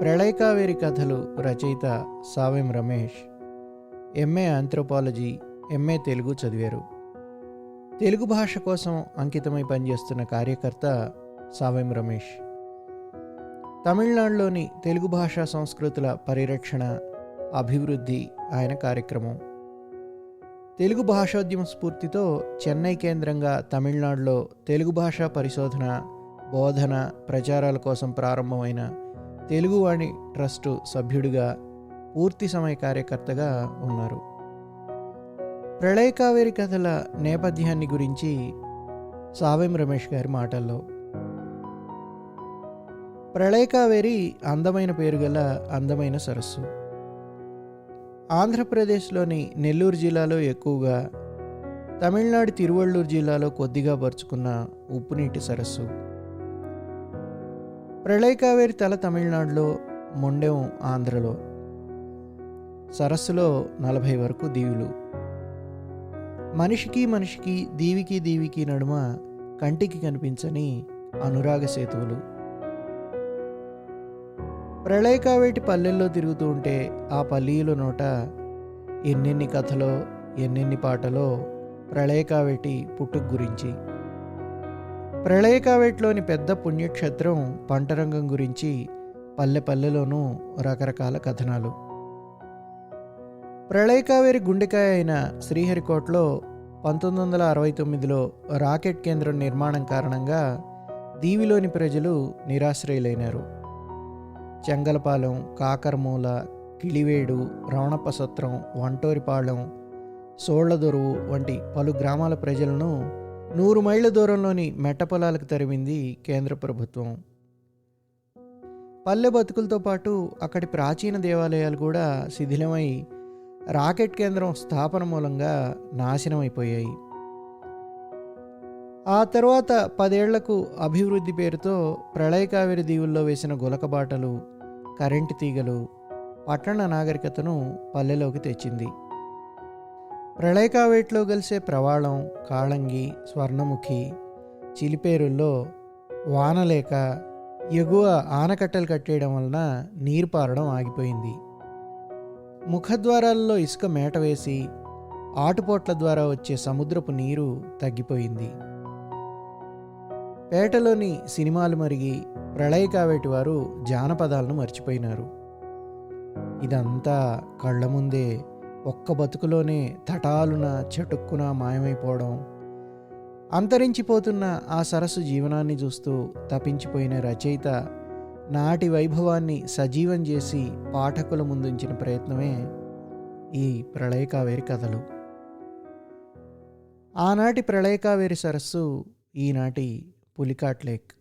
ప్రళయకావేరి కథలు రచయిత Savem Ramesh. MA anthropology MA Telugu చదివారు. తెలుగు భాష కోసం అంకితమై పనిచేస్తున్న కార్యకర్త సావెం రమేష్. తమిళనాడులోని తెలుగు భాషా సంస్కృతుల పరిరక్షణ అభివృద్ధి ఆయన కార్యక్రమం. తెలుగు భాషోద్యమ స్ఫూర్తితో చెన్నై కేంద్రంగా తమిళనాడులో తెలుగు భాషా పరిశోధన బోధన ప్రచారాల కోసం ప్రారంభమైన తెలుగువాణి ట్రస్టు సభ్యుడిగా పూర్తి సమయ కార్యకర్తగా ఉన్నారు. ప్రళయకావేరి కథల నేపథ్యాన్ని గురించి సావెం రమేష్ గారి మాటల్లో. ప్రళయకావేరి అందమైన పేరు గల అందమైన సరస్సు. ఆంధ్రప్రదేశ్లోని నెల్లూరు జిల్లాలో ఎక్కువగా తమిళనాడు తిరువళ్ళూరు జిల్లాలో కొద్దిగా పరుచుకున్న ఉప్పునీటి సరస్సు. ప్రళయకావేరి తల తమిళనాడులో మొండెం ఆంధ్రలో. సరస్సులో నలభై వరకు దీవులు. మనిషికి మనిషికి దీవికి దీవికి నడుమ కంటికి కనిపించని అనురాగ సేతువులు. ప్రళయకావేటి పల్లెల్లో తిరుగుతూ ఉంటే ఆ పల్లీల నోట ఎన్నెన్ని కథలో ఎన్నెన్ని పాటలో ప్రళయకావేటి పుట్టుకు గురించి ప్రళయకావేట్లోని పెద్ద పుణ్యక్షేత్రం పంటరంగం గురించి పల్లె పల్లెలోనూ రకరకాల కథనాలు. ప్రళయకావేరి గుండెకాయ అయిన శ్రీహరికోటలో పంతొమ్మిది వందల అరవై తొమ్మిదిలో రాకెట్ కేంద్రం నిర్మాణం కారణంగా దీవిలోని ప్రజలు నిరాశ్రయులైనారు. చెంగలపాలెం కాకరమూల కిళివేడు రవణపసత్రం వంటోరిపాళెం సోళ్ళదొరువు వంటి పలు గ్రామాల ప్రజలను నూరు మైళ్ళ దూరంలోని మెట్ట పొలాలకు తరిమింది కేంద్ర ప్రభుత్వం. పల్లె బతుకులతో పాటు అక్కడి ప్రాచీన దేవాలయాలు కూడా శిథిలమై రాకెట్ కేంద్రం స్థాపన మూలంగా నాశనమైపోయాయి. ఆ తర్వాత పదేళ్ళకు అభివృద్ధి పేరుతో ప్రళయకావేరి దీవుల్లో వేసిన గులకబాటలు కరెంటు తీగలు పట్టణ నాగరికతను పల్లెలోకి తెచ్చింది. ప్రళయకావేట్లో కలిసే ప్రవాళం కాళంగి స్వర్ణముఖి చిలిపేరుల్లో వానలేక ఎగువ ఆనకట్టలు కట్టేయడం వలన నీరు పారడం ఆగిపోయింది. ముఖద్వారాల్లో ఇసుక మేట వేసి ఆటుపోట్ల ద్వారా వచ్చే సముద్రపు నీరు తగ్గిపోయింది. పేటలోని సినిమాలు మరిగి ప్రళయకావేటి వారు జానపదాలను మర్చిపోయినారు. ఇదంతా కళ్ళ ముందే ఒక్క బతుకులోనే తటాలున చటుక్కున మాయమైపోవడం అంతరించిపోతున్న ఆ సరస్సు జీవనాన్ని చూస్తూ తపించిపోయిన రచయిత నాటి వైభవాన్ని సజీవం చేసి పాఠకుల ముందుంచిన ప్రయత్నమే ఈ ప్రళయకావేరి కథలు. ఆనాటి ప్రళయకావేరి సరస్సు ఈనాటి పులికాట్ లేక్.